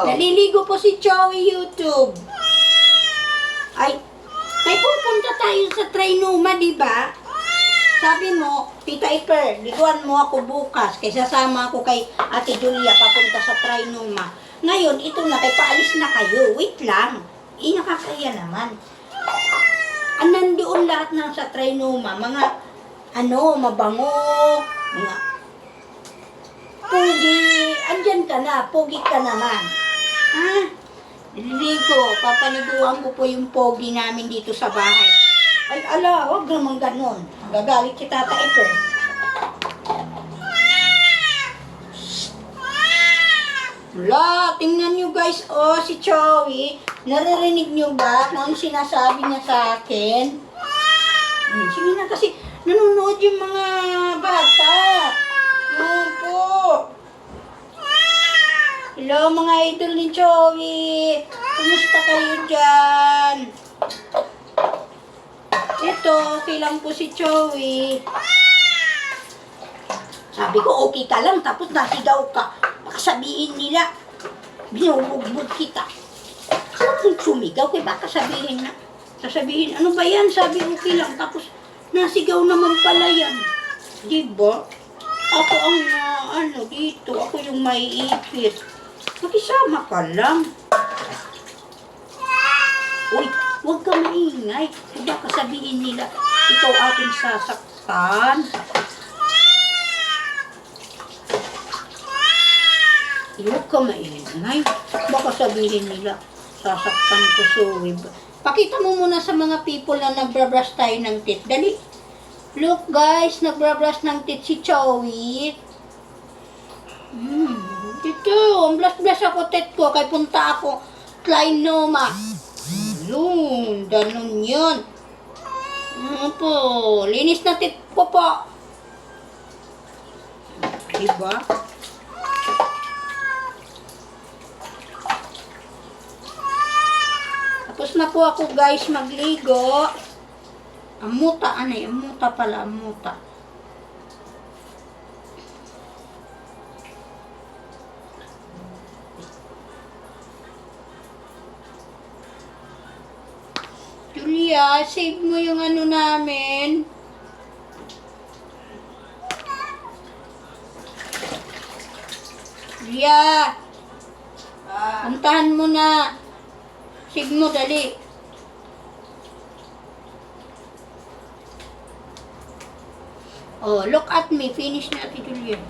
Dito. Naliligo po si Joey YouTube. Ay, may pupunta tayo sa Trinoma, di ba? Sabi mo, Tita Iper, liguan mo ako bukas kaysa sama ako kay Ate Julia papunta sa Trinoma. Ngayon, ito na, kay paalis na kayo. Wait lang. Eh, nakakaya naman. Ah, nandoon lahat ng sa Trinoma, mga ano, mabango, mga Pogi, andyan ka na, pogi ka naman. Ha? Nililigo, papaliguan ko po yung pogi namin dito sa bahay. Ay, ala, wag naman ganun. Gagalit si Tata Iper. Wala, tingnan nyo guys, oh, si Chowi, naririnig nyo ba kung ano sinasabi niya sa akin? Hmm, sige na kasi, nanonood yung mga bata. Ano po? Mga idol ni Joey. Kumusta kayo dyan? Ito, okay lang po si Joey. Sabi ko, okay ka lang, tapos nasigaw ka. Baka sabihin nila, binubugbog kita. Mong sumigaw, kaya baka sabihin na. Sasabihin, ano ba yan? Sabi, okay lang, tapos nasigaw naman pala yan. Diba? Ako ang ah, ano dito, ako yung may ipit. Makisama ka lang. Uy, huwag ka maingay. Baka sabihin nila, ikaw aking sasaktan. Huwag ka maingay. Baka sabihin nila, sasaktan ko suwi. Pakita mo muna sa mga people na nagbabrush tayo ng teeth. Dali. Look guys, nagbabrush ng teeth si Chowi. Hmm, dito, blush-blush ako teeth ko, kay punta ako, Trinoma. Yun, ganun yun. Ano po, linis na teeth ko po. Diba? Tapos na po ako guys magligo. Ang muta, ano yung muta pala, ang Julia, save mo yung ano namin. Julia, puntahan mo na. Save mo, dali. Oh, look at me. Finish na, Ate Julia.